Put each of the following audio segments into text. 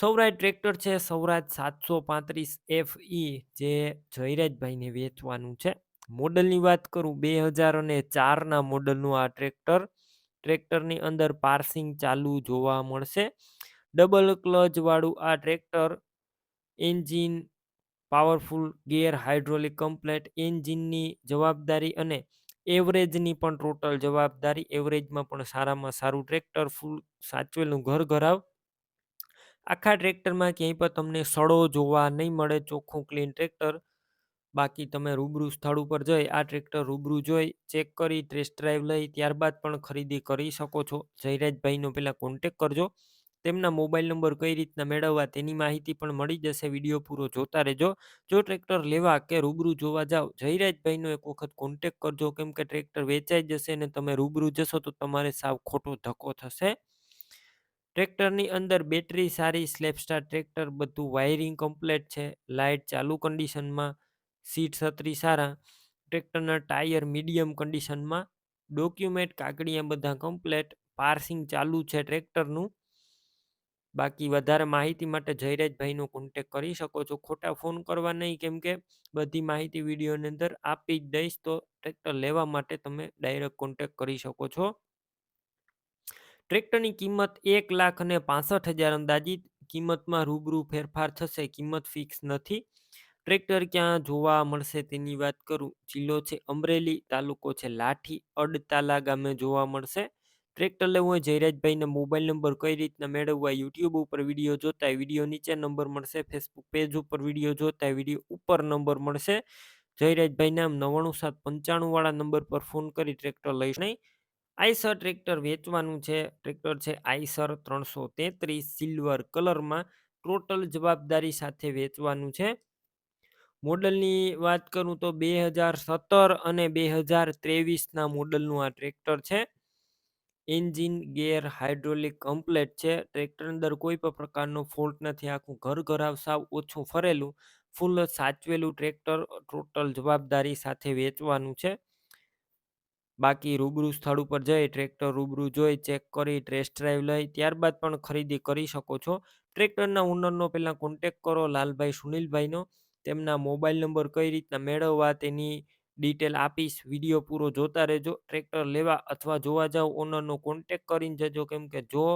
Swaraj tractor છે સૌરાજ સાતસો પાંત્રીસ એફ ઈ જે જયરાજભાઈને વેચવાનું છે. મોડલની વાત કરું, બે હજાર અને ચારના મોડલનું આ ટ્રેક્ટર. ટ્રેક્ટરની અંદર પાર્સિંગ ચાલુ જોવા મળશે. ડબલ ક્લચવાળું આ tractor, engine, powerful gear hydraulic complete, એન્જિનની જવાબદારી અને એવરેજની પણ ટોટલ જવાબદારી. એવરેજમાં પણ સારામાં સારું ટ્રેક્ટર, ફૂલ સાચવેલું ઘર ઘરાવ. આખા ટ્રેક્ટરમાં ક્યાંય પણ તમને સડો જોવા નહીં મળે, ચોખ્ખું ક્લીન ટ્રેક્ટર બાકી તમે રૂબરૂ સ્થળ ઉપર જઈ, આ ટ્રેક્ટર રૂબરૂ જોઈ ચેક કરી ટેસ્ટ ડ્રાઈવ લઈ, ત્યારબાદ પણ ખરીદી કરી શકો છો. જયરાજભાઈનો પહેલાં કોન્ટેક કરજો. તેમના મોબાઈલ નંબર કઈ રીતના મેળવવા તેની માહિતી પણ મળી જશે. વીડિયો પૂરો જોતા રહેજો. જો ટ્રેક્ટર લેવા કે રૂબરૂ જોવા જાઓ જયરાજભાઈનો એક વખત કોન્ટેક કરજો. કેમ કે ટ્રેક્ટર વેચાઈ જશે અને તમે રૂબરૂ જશો તો તમારે સાવ ખોટો ધક્કો થશે. ટ્રેક્ટરની અંદર બેટરી સારી, સ્લેપસ્ટાર ટ્રેક્ટર બધું વાયરિંગ કમ્પ્લેટ છે, લાઇટ ચાલુ કન્ડિશનમાં, સીટ છત્રી સારા, ટ્રેક્ટરના ટાયર મીડિયમ કન્ડિશનમાં, ડોક્યુમેન્ટ કાગળિયા બધા કમ્પ્લેટ, પાર્સિંગ ચાલુ છે ટ્રેક્ટરનું. બાકી વધારે માહિતી માટે જયરાજભાઈનો કોન્ટેક કરી શકો છો. ખોટા ફોન કરવા નહીં, કેમ કે બધી માહિતી વિડીયોની અંદર આપી જ દઈશ તો ટ્રેક્ટર લેવા માટે તમે ડાયરેક્ટ કોન્ટેક કરી શકો છો. ટ્રેક્ટરની કિંમત એક લાખ અને પાસઠ હજાર અંદાજિત કિંમતમાં રૂબરૂ ફેરફાર થશે, કિંમત ફિક્સ નથી. ટ્રેક્ટર ક્યાં જોવા મળશે તેની વાત કરું. જિલ્લો છે અમરેલી, તાલુકો છે લાઠી, અડતાલા ગામે જોવા મળશે. ટ્રેક્ટર લેવું હોય જયરાજભાઈના મોબાઈલ નંબર કઈ રીતના મેળવવા યુટ્યુબ ઉપર વીડિયો જોતા વીડિયો નીચે નંબર મળશે, ફેસબુક પેજ ઉપર વીડિયો જોતા વીડિયો ઉપર નંબર મળશે. જયરાજભાઈ નામ નવ્વાણું સાત પંચાણું વાળા નંબર પર ફોન કરી ટ્રેક્ટર લઈશ નહીં. આઈસર ટ્રેક્ટર વેચવાનું છે. ટ્રેક્ટર છે આઈસર ત્રણસો તેત્રીસ, સિલ્વર કલરમાં ટોટલ જવાબદારી સાથે વેચવાનું છે. મોડલની વાત કરું તો બે હજાર સત્તર અને બે હજાર ત્રેવીસના મોડલનું આ ટ્રેક્ટર છે. એન્જિન ગેર હાઇડ્રોલિક કમ્પ્લેટ છે. ટ્રેક્ટર અંદર કોઈ પણ પ્રકારનો ફોલ્ટ નથી. આખું ઘર ઘરાવ સાવ ઓછું ફરેલું, ફૂલ સાચવેલું ટ્રેક્ટર ટોટલ જવાબદારી સાથે વેચવાનું છે. બાકી રૂબરૂ સ્થળ ઉપર જઈ, ટ્રેક્ટર રૂબરૂ જોઈ, ચેક કરી, ટેસ્ટ ડ્રાઈવ લઈ, ત્યારબાદ પણ ખરીદી કરી શકો છો. ટ્રેક્ટરના ઓનરનો પહેલાં કોન્ટેક કરો, લાલભાઈ સુનિલભાઈનો. તેમના મોબાઈલ નંબર કઈ રીતના મેળવવા તેની ડિટેલ આપીશ. વીડિયો પૂરો જોતા રહેજો. ટ્રેક્ટર લેવા અથવા જોવા જાવ ઓનરનો કોન્ટેક કરીને જજો. કેમ કે જો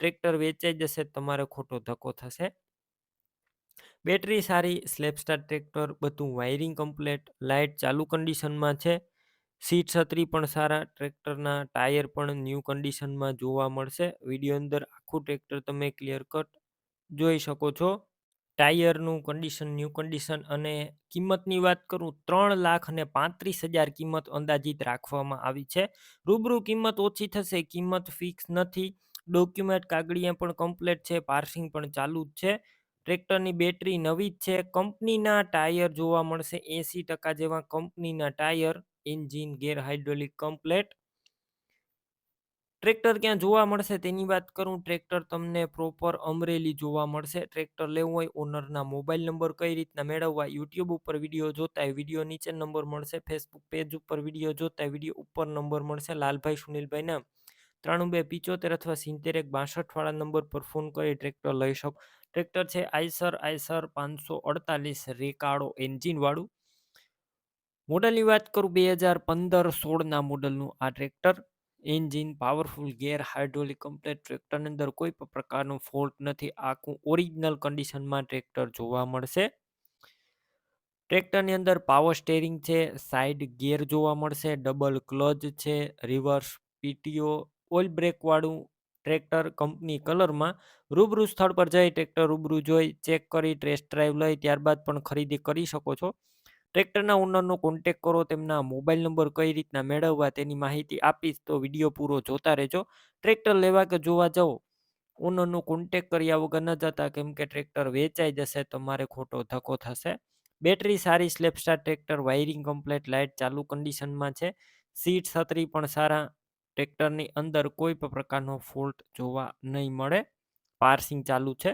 ટ્રેક્ટર વેચાઈ જશે, તમારે ખોટો ધક્કો થશે. બેટરી સારી સ્લેપસ્ટાર ટ્રેક્ટર બધું વાયરિંગ કમ્પ્લેટ લાઇટ ચાલુ કન્ડિશનમાં છે. સીટ છત્રી પણ સારા, ટ્રેક્ટરના ટાયર પણ ન્યૂ કન્ડિશનમાં જોવા મળશે. વીડિયો અંદર આખું ટ્રેક્ટર તમે ક્લિયર કટ જોઈ શકો છો. ટાયરનું કન્ડિશન, ન્યૂ કન્ડિશન અને કિંમતની વાત કરું, ત્રણ લાખ અને પાંત્રીસ હજાર કિંમત અંદાજિત રાખવામાં આવી છે. રૂબરૂ કિંમત ઓછી થશે, કિંમત ફિક્સ નથી. ડોક્યુમેન્ટ કાગળિયા પણ કમ્પ્લેટ છે, પાર્સિંગ પણ ચાલુ જ છે. ટ્રેક્ટરની બેટરી નવી જ છે. કંપનીના ટાયર જોવા મળશે, એંસી ટકા જેવા કંપનીના tyre engine gear hydraulic complete. Tractor ક્યાં જોવા મળશે તેની વાત કરું. ટ્રેક્ટર તમને પ્રોપર અમરેલી જોવા મળશે. ટ્રેક્ટર લેવું હોય ઓનરના મોબાઈલ નંબર કઈ રીતના મેળવવા યુટ્યુબ ઉપર વીડિયો જોતા વીડિયો નીચે નંબર મળશે. ફેસબુક પેજ ઉપર વીડિયો જોતા વીડિયો ઉપર નંબર મળશે. લાલભાઈ સુનિલભાઈના ત્રાણું બે પિચોતેર અથવા સિત્તેર એક બાસઠ વાળા નંબર પર ફોન કરી ટ્રેક્ટર લઈ શકો. ટ્રેક્ટર છે આઈસર આઈસર પાંચસો અડતાલીસ રેકાળો એન્જિન વાળું મોડલની વાત કરું બે હજાર પંદર સોળના મોડલનું. આ tractor engine powerful, gear hydraulic, complete ટ્રેક્ટરની અંદર કોઈ પણ પ્રકારનું ફોલ્ટ નથી. આખું ઓરિજિનલ કન્ડિશનમાં ટ્રેક્ટર જોવા મળશે. ટ્રેક્ટરની અંદર પાવર સ્ટેરિંગ છે, સાઇડ ગિયર જોવા મળશે, ડબલ ક્લચ છે, રિવર્સ પીટીઓ, ઓઇલ બ્રેકવાળું ટ્રેક્ટર કંપની કલરમાં રૂબરૂ સ્થળ પર જઈ ટ્રેક્ટર રૂબરૂ જોઈ, ચેક કરી, ટેસ્ટ ડ્રાઈવ લઈ, ત્યારબાદ પણ ખરીદી કરી શકો છો. ટ્રેક્ટરના ઓનરનો કોન્ટેક કરો, તેમના મોબાઈલ નંબર કઈ રીતના મેળવવા તેની માહિતી આપીશ, તો વીડિયો પૂરો જોતા રહેજો. ટ્રેક્ટર લેવા કે જોવા જાઓ, ઓનરનો કોન્ટેક કર્યા વગર ન જતા, કેમ કે ટ્રેક્ટર વેચાઈ જશે તમારે ખોટો ધક્કો થશે. બેટરી સારી self start tractor wiring complete light ચાલુ કન્ડિશનમાં છે. સીટ છત્રી પણ સારા ટ્રેક્ટરની અંદર કોઈ પણ પ્રકારનો ફોલ્ટ જોવા નહીં મળે. પાર્સિંગ ચાલુ છે.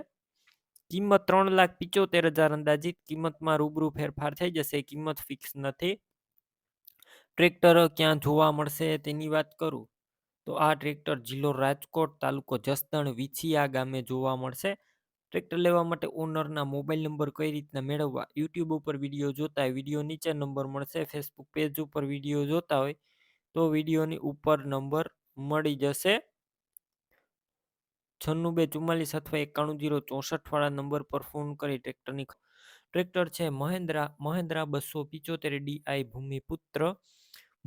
કિંમત ત્રણ લાખ પિચોતેર હજાર અંદાજિત કિંમતમાં રૂબરૂ ફેરફાર થઈ જશે. કિંમત ફિક્સ નથી. ટ્રેક્ટર ક્યાં જોવા મળશે તેની વાત કરું? તો આ ટ્રેક્ટર જિલ્લો રાજકોટ તાલુકો જસદણ વિછિયા ગામે જોવા મળશે. ટ્રેક્ટર લેવા માટે ઓનરના મોબાઈલ નંબર કઈ રીતના મેળવવા? યુટ્યુબ ઉપર વીડિયો જોતા હોય, વીડિયો નીચે નંબર મળશે. ફેસબુક પેજ ઉપર વીડિયો જોતા હોય, તો વિડીયોની ઉપર નંબર મળી જશે. છન્નું બે ચુમ્માલીસ અથવા એકાણું જીરો ચોસઠ વાળા નંબર પર ફોન કરી ટ્રેક્ટરની ટ્રેક્ટર છે મહેન્દ્રા મહેન્દ્રા બસો પિચોતેર ડીઆઈ ભૂમિપુત્ર.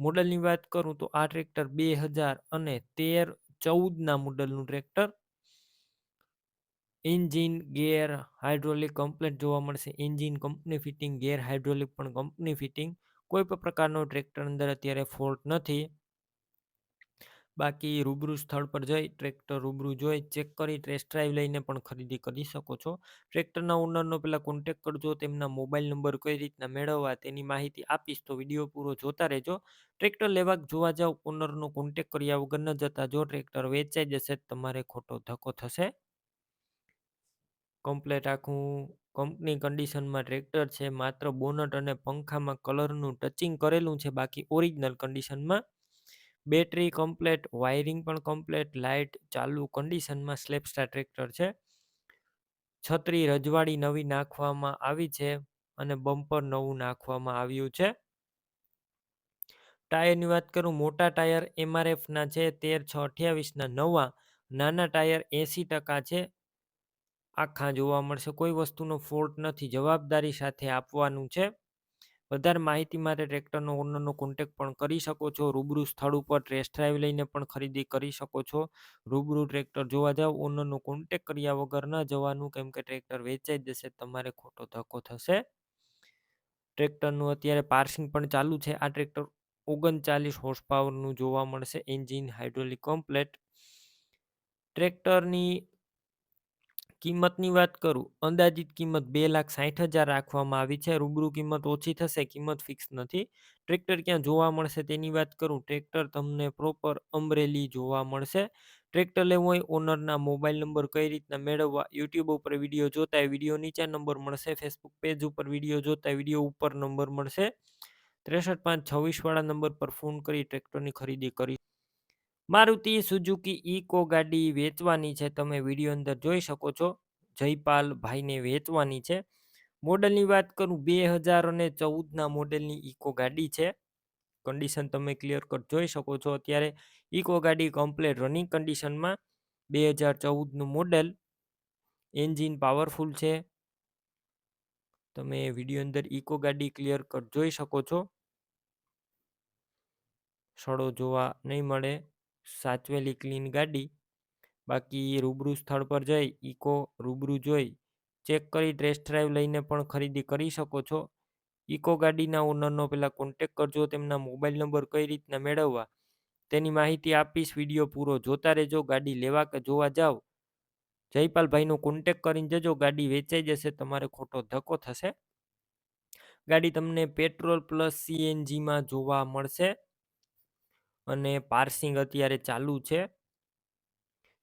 મોડલની વાત કરું તો આ ટ્રેક્ટર બે હજાર અને તેર ચૌદના મોડલનું tractor. Engine gear hydraulic complete જોવા મળશે. Engine company fitting gear hydraulic પણ કંપની ફિટિંગ. કોઈ પણ પ્રકારનો ટ્રેક્ટર અંદર અત્યારે ફોલ્ટ નથી. બાકી રૂબરૂ સ્થળ પર જઈ, ટ્રેક્ટર રૂબરૂ જોઈ, ચેક કરી, ટેસ્ટ ડ્રાઈવ લઈને પણ ખરીદી કરી શકો છો. ટ્રેક્ટરના ઓનરનો પહેલાં કોન્ટેક કરજો, તેમના મોબાઈલ નંબર કઈ રીતના મેળવવા તેની માહિતી આપીશ, તો વીડિયો પૂરો જોતા રહેજો. ટ્રેક્ટર લેવા જોવા જાવ, ઓનરનો કોન્ટેક કર્યા વગર ન જતા જો ટ્રેક્ટર વેચાઈ જશે તમારે ખોટો ધક્કો થશે. કમ્પ્લેટ આખું કંપની કન્ડિશનમાં ટ્રેક્ટર છે, માત્ર બોનટ અને પંખામાં કલરનું ટચિંગ કરેલું છે, બાકી ઓરિજિનલ કન્ડિશનમાં બેટરી કમ્પ્લેટ, વાયરિંગ પણ કમ્પ્લેટ, લાઇટ ચાલુ, કન્ડિશનમાં સ્લેપસ્ટાર ટ્રેક્ટર છે. છત્રી રજવાડી નવી નાખવામાં આવી છે અને બમ્પર નવું નાખવામાં આવ્યું છે. ટાયરની વાત કરું, મોટા ટાયર એમઆરએફના છે, તેર છ અઠ્યાવીસના નવા, નાના ટાયર એંસી ટકા છે. આખા જોવા મળશે, કોઈ વસ્તુનો ફોલ્ટ નથી, જવાબદારી સાથે આપવાનું છે. વધારે માહિતી માટે ટ્રેક્ટરનો ઓનરનો કોન્ટેક પણ કરી શકો છો. રૂબરૂ સ્થળ ઉપર ટેસ્ટ ડ્રાઈવ લઈને પણ ખરીદી કરી શકો છો. રૂબરૂ ટ્રેક્ટર જોવા જાવ, ઓનરનો કોન્ટેક કર્યા વગર ન જવાનું, કેમ કે ટ્રેક્ટર વેચાઈ જશે, તમારે ખોટો ધક્કો થશે. ટ્રેક્ટરનું અત્યારે પાર્સિંગ પણ ચાલુ છે. આ ટ્રેક્ટર ઓગણચાલીસ હોર્સ પાવરનું જોવા મળશે. એન્જિન હાઇડ્રોલિક કમ્પ્લેટ ટ્રેક્ટરની કિંમતની વાત કરું, અંદાજિત કિંમત બે લાખ સાઠ હજાર રાખવામાં આવી છે. રૂબરૂ કિંમત ઓછી થશે, કિંમત ફિક્સ નથી. ટ્રેક્ટર ક્યાં જોવા મળશે તેની વાત કરું. ટ્રેક્ટર તમને પ્રોપર અમરેલી જોવા મળશે. ટ્રેક્ટર લેવું હોય, ઓનરના મોબાઈલ નંબર કઈ રીતના મેળવવા, યુટ્યુબ ઉપર વીડિયો જોતા વીડિયો નીચે નંબર મળશે. ફેસબુક પેજ ઉપર વીડિયો જોતા વીડિયો ઉપર નંબર મળશે. ત્રેસઠ પાંચ છવ્વીસ વાળા નંબર પર ફોન કરી ટ્રેક્ટરની ખરીદી કરી મારુતિ સુઝુકી ઇકો ગાડી વેચવાની છે. તમે વીડિયો અંદર જોઈ શકો છો. જયપાલ ભાઈને વેચવાની છે. મોડલની વાત કરું, બે હજાર અને ચૌદના મોડેલની ઇકો ગાડી છે. કન્ડિશન તમે ક્લિયર કટ જોઈ શકો છો. અત્યારે ઇકો ગાડી કમ્પ્લેટ રનિંગ કન્ડિશનમાં. બે હજાર ચૌદનું મોડેલ. એન્જિન પાવરફુલ છે. તમે વીડિયો અંદર ઇકો ગાડી ક્લિયર કટ જોઈ શકો છો. સડો જોવા નહીં મળે. સાચવેલી ક્લીન ગાડી, બાકી રૂબરૂ સ્થળ પર જઈ, ઇકો રૂબરૂ જોઈ, ચેક કરી ટેસ્ટ ડ્રાઈવ લઈને પણ ખરીદી કરી શકો છો. ઇકો ગાડીના ઓનરનો પહેલાં કોન્ટેક કરજો, તેમના મોબાઈલ નંબર કઈ રીતના મેળવવા, તેની માહિતી આપીશ વીડિયો પૂરો જોતા રહેજો, ગાડી લેવા કે જોવા જાવ. જયપાલભાઈનો કોન્ટેક કરીને જજો, ગાડી વેચાઈ જશે, તમારે ખોટો ધક્કો થશે. ગાડી તમને પેટ્રોલ પ્લસ સીએનજીમાં જોવા મળશે. અને પાર્સિંગ અત્યારે ચાલુ છે.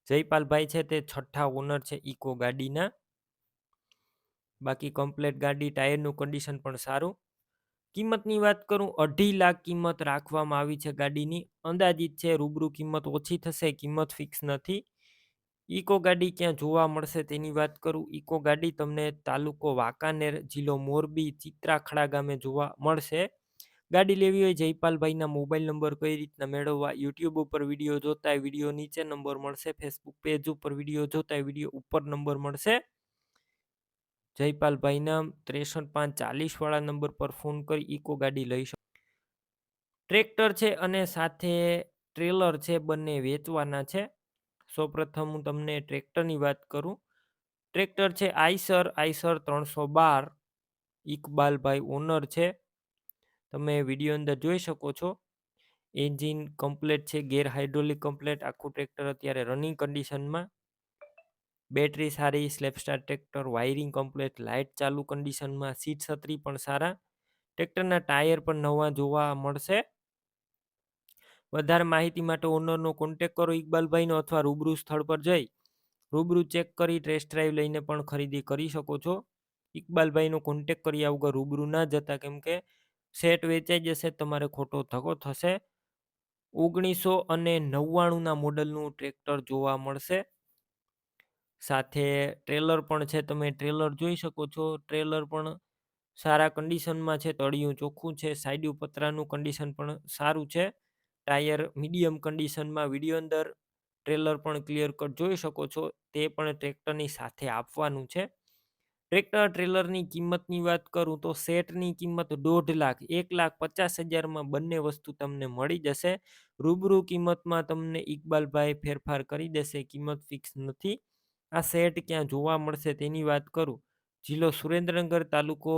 જયપાલભાઈ છે તે છઠ્ઠા ઓનર છે ઇકો ગાડીના. બાકી કમ્પ્લેટ ગાડી, ટાયરનું કન્ડિશન પણ સારું. કિંમતની વાત કરું, અઢી લાખ કિંમત રાખવામાં આવી છે ગાડીની. અંદાજિત છે રૂબરૂ કિંમત ઓછી થશે, કિંમત ફિક્સ નથી. ઇકો ગાડી ક્યાં જોવા મળશે તેની વાત કરું. ઇકો ગાડી તમને તાલુકો વાંકાનેર, જિલ્લો મોરબી, ચિત્રાખડા ગામે જોવા મળશે. ગાડી લેવી હોય જયપાલભાઈના મોબાઈલ નંબર કઈ રીતના મેળવવા, યુટ્યુબ ઉપર વીડિયો જોતા વીડિયો નીચે નંબર મળશે, ફેસબુક પેજ ઉપર વીડિયો જોતા વીડિયો ઉપર નંબર મળશે. જયપાલભાઈના ત્રેસઠ પાંચ ચાલીસ વાળા નંબર પર ફોન કરી ઇકો ગાડી લઈ શકો. ટ્રેક્ટર છે અને સાથે ટ્રેલર છે, બંને વેચવાના છે. સૌપ્રથમ હું તમને ટ્રેક્ટરની વાત કરું. ટ્રેક્ટર છે આઈસર આઈસર ત્રણસો બાર ઇકબાલભાઈ ઓનર છે. તમે વીડિયો અંદર જોઈ શકો છો. એન્જિન કમ્પ્લેટ છે, ગેર હાઇડ્રોલિક કમ્પ્લેટ, આખું ટ્રેક્ટર અત્યારે રનિંગ કન્ડિશનમાં બેટરી સારી, self start tractor wiring complete, light ચાલુ કન્ડિશનમાં સીટ છત્રી પણ સારા. ટ્રેક્ટરના ટાયર પણ નવા જોવા મળશે. વધારે માહિતી માટે ઓનરનો કોન્ટેક કરો, ઇકબાલભાઈનો અથવા રૂબરૂ સ્થળ પર જઈ. રૂબરૂ ચેક કરી ટેસ્ટ ડ્રાઈવ લઈને પણ ખરીદી કરી શકો છો. ઇકબાલભાઈનો કોન્ટેક કર્યા વગર રૂબરૂ ના જતા, કેમ કે સેટ વેચાઈ જશે, તમારે ખોટો ધક્કો થશે. ઓગણીસો અને નવ્વાણુંના મોડલનું ટ્રેક્ટર જોવા મળશે. સાથે ટ્રેલર પણ છે, તમે ટ્રેલર જોઈ શકો છો. ટ્રેલર પણ સારા કન્ડિશનમાં છે, તળિયું ચોખ્ખું છે સાઈડિયું પતરાનું કન્ડિશન પણ સારું છે. ટાયર મીડિયમ કન્ડિશનમાં વીડિયો અંદર ટ્રેલર પણ ક્લિયર કટ જોઈ શકો છો. તે પણ ટ્રેક્ટરની સાથે આપવાનું છે. ટ્રેક્ટર ટ્રેલરની કિંમતની વાત કરું તો સેટની કિંમત દોઢ લાખ, એક લાખ પચાસ હજારમાં બંને વસ્તુ તમને મળી જશે. રૂબરૂ કિંમતમાં તમને ઇકબાલભાઈ ફેરફાર કરી દેશે, કિંમત ફિક્સ નથી. આ સેટ ક્યાં જોવા મળશે તેની વાત કરું. જિલ્લો સુરેન્દ્રનગર તાલુકો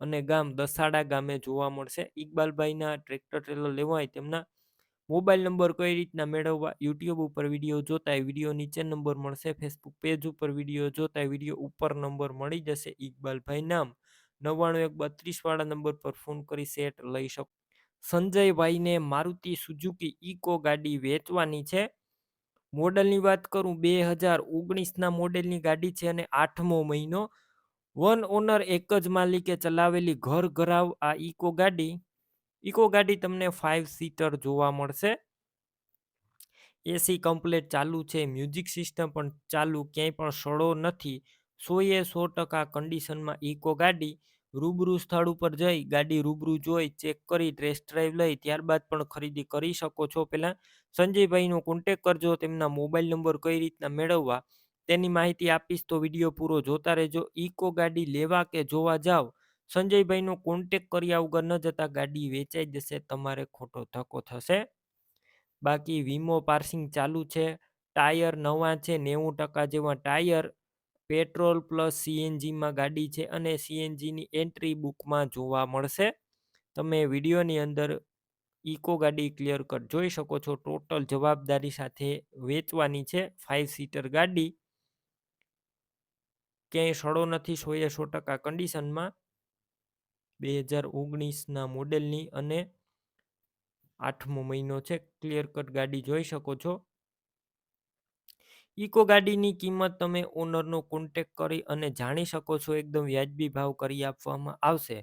અને ગામ દસાડા ગામે જોવા મળશે. ઇકબાલભાઈના ટ્રેક્ટર ટ્રેલર લેવા હોય તેમના મોબાઈલ નંબર કઈ રીતના મેળવવા? યુટ્યુબ ઉપર વીડિયો જોતા વીડિયો નીચે નંબર મળશે, ફેસબુક પેજ ઉપર વીડિયો જોતા વીડિયો ઉપર નંબર મળી જશે. ઇકબાલભાઈ નામ, નવ્વાણું એક બત્રીસ વાળા નંબર પર ફોન કરી સેટ લઈ શકો, સંજયભાઈને મારુતિ સુઝુકી ઇકો ગાડી વેચવાની છે. મોડલની વાત કરું, બે હજાર ઓગણીસના મોડેલની ગાડી છે અને આઠમો મહિનો. વન ઓનર એક જ માલિકે ચલાવેલી ઘર ઘરાવ આ ઇકો ગાડી ઇકો ગાડી તમને ફાઇવ સીટર જોવા મળશે. એસી કમ્પ્લેટ ચાલુ છે મ્યુઝિક સિસ્ટમ પણ ચાલુ, ક્યાંય પણ સડો નથી. સોએ સો ટકા કન્ડિશનમાં ઇકો ગાડી, રૂબરૂ સ્થળ ઉપર જઈ, ગાડી રૂબરૂ જોઈ ચેક કરી ટેસ્ટ ડ્રાઈવ લઈ, ત્યારબાદ પણ ખરીદી કરી શકો છો. પહેલાં સંજયભાઈનો કોન્ટેક કરજો, તેમના મોબાઈલ નંબર કઈ રીતના મેળવવા, તેની માહિતી આપીશ તો વીડિયો પૂરો જોતા રહેજો. ઇકો ગાડી લેવા કે જોવા જાવ સંજયભાઈનો કોન્ટેક કર્યા વગર ન જતા ગાડી વેચાઈ જશે, તમારે ખોટો ધક્કો થશે. બાકી વીમો પાર્સિંગ ચાલુ છે, ટાયર નવા છે, નેવું ટકા જેવા ટાયર, પેટ્રોલ પ્લસ સીએનજીમાં ગાડી છે અને સીએનજીની એન્ટ્રી બુકમાં જોવા મળશે. તમે વિડીયોની અંદર ઇકો ગાડી ક્લિયર કટ જોઈ શકો છો ટોટલ જવાબદારી સાથે વેચવાની છે ફાઇવ સીટર ગાડી. ક્યાંય સડો નથી સોએ સો ટકા કન્ડિશનમાં બે હજાર ઓગણીસના મોડેલની અને આઠમો મહિનો છે. ક્લિયર કટ ગાડી જોઈ શકો છો. ઇકો ગાડીની કિંમત તમે ઓનરનો કોન્ટેક કરી અને જાણી શકો છો. એકદમ વ્યાજબી ભાવ કરી આપવામાં આવશે.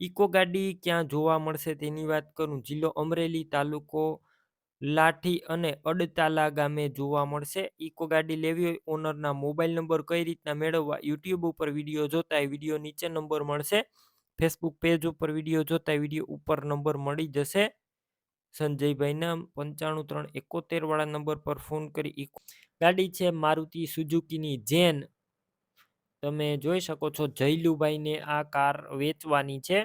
ઇકો ગાડી ક્યાં જોવા મળશે તેની વાત કરું. જિલ્લો અમરેલી તાલુકો લાઠી અને અડતાલા ગામે જોવા મળશે. ઇકો ગાડી લેવી હોય ઓનરના મોબાઈલ નંબર કઈ રીતના મેળવવા યુટ્યુબ ઉપર વીડિયો જોતા એ વીડિયો નીચે નંબર મળશે. ફેસબુક પેજ ઉપર વીડિયો જોતા વીડિયો ઉપર નંબર મળી જશે. સંજયભાઈના પંચાણું ત્રણ એકોતેર વાળા નંબર પર ફોન કરી ગાડી છે મારુતિ સુઝુકીની જેન. તમે જોઈ શકો છો જયલુભાઈને આ કાર વેચવાની છે.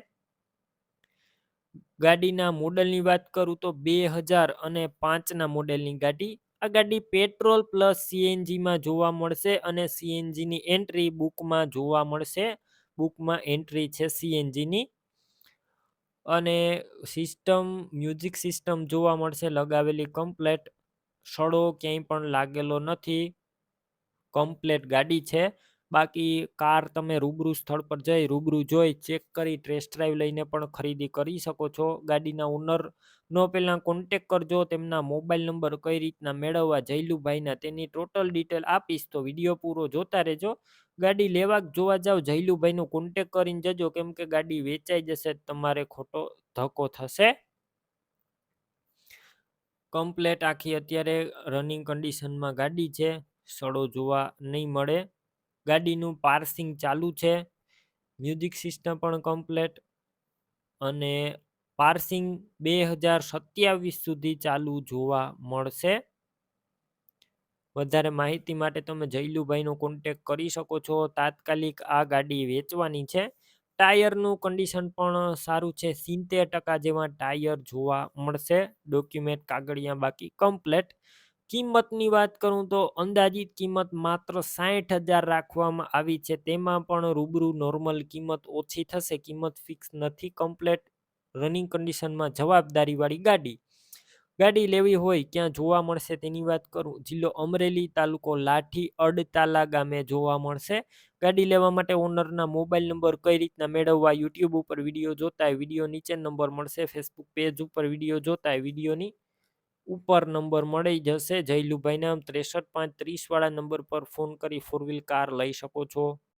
ગાડીના મોડલની વાત કરું તો બે હજાર અને પાંચના મોડેલની ગાડી. આ ગાડી પેટ્રોલ પ્લસ સીએનજીમાં જોવા મળશે અને સીએનજીની એન્ટ્રી બુકમાં જોવા મળશે. બુકમાં એન્ટ્રી છે સીએનજીની. અને સિસ્ટમ, મ્યુઝિક સિસ્ટમ જોવા મળશે, લગાવેલી કમ્પ્લેટ. સડો ક્યાંય પણ લાગેલો નથી. કમ્પ્લેટ ગાડી છે. બાકી કાર તમે રૂબરૂ સ્થળ પર જઈ, રૂબરૂ જોઈ, ચેક કરી, ટેસ્ટ ડ્રાઈવ લઈને પણ ખરીદી કરી શકો છો. ગાડીના ઓનરનો પહેલાં કોન્ટેક કરજો, તેમના મોબાઈલ નંબર કઈ રીતના મેળવવા જયલુભાઈના તેની ટોટલ ડિટેલ આપીશ તો વીડિયો પૂરો જોતા રહેજો. ગાડી લેવા જોવા જાવ, જયલુભાઈનો કોન્ટેક કરીને જજો, કેમ કે ગાડી વેચાઈ જશે, તમારે ખોટો ધક્કો થશે. કમ્પ્લેટ આખી અત્યારે રનિંગ કન્ડિશનમાં ગાડી છે, સડો જોવા નહીં મળે. ગાડીનું પાર્સિંગ ચાલુ છે મ્યુઝિક સિસ્ટમ પણ કમ્પ્લેટ અને પાર્સિંગ બે હજાર સત્યાવીસ સુધી ચાલુ જોવા મળશે. વધારે માહિતી માટે તમે જયલુભાઈનો કોન્ટેક કરી શકો છો. તાત્કાલિક આ ગાડી વેચવાની છે. ટાયરનું કન્ડિશન પણ સારું છે. સિત્તેર ટકા જેવા ટાયર જોવા મળશે. ડોક્યુમેન્ટ કાગળિયા બાકી કમ્પ્લેટ કિંમતની વાત કરું તો અંદાજિત કિંમત માત્ર સાઠ હજાર રાખવામાં આવી છે. તેમાં પણ રૂબરૂ નોર્મલ કિંમત ઓછી થશે. કિંમત ફિક્સ નથી કમ્પ્લેટ રનિંગ કન્ડિશનમાં જવાબદારીવાળી ગાડી. ગાડી લેવી હોય ક્યાં જોવા મળશે તેની વાત કરું. જિલ્લો અમરેલી તાલુકો લાઠી અડતાલા ગામે જોવા મળશે. ગાડી લેવા માટે ઓનરના મોબાઈલ નંબર કઈ રીતના મેળવવા યુટ્યુબ ઉપર વીડિયો જોતા વીડિયો નીચે નંબર મળશે. ફેસબુક પેજ ઉપર વીડિયો જોતા વિડીયોની ઉપર નંબર મળી જશે. જયલુભાઈ નામ ત્રેસઠ પાંચ ત્રીસવાળા નંબર પર ફોન કરી ફોર વ્હીલ કાર લઈ શકો છો.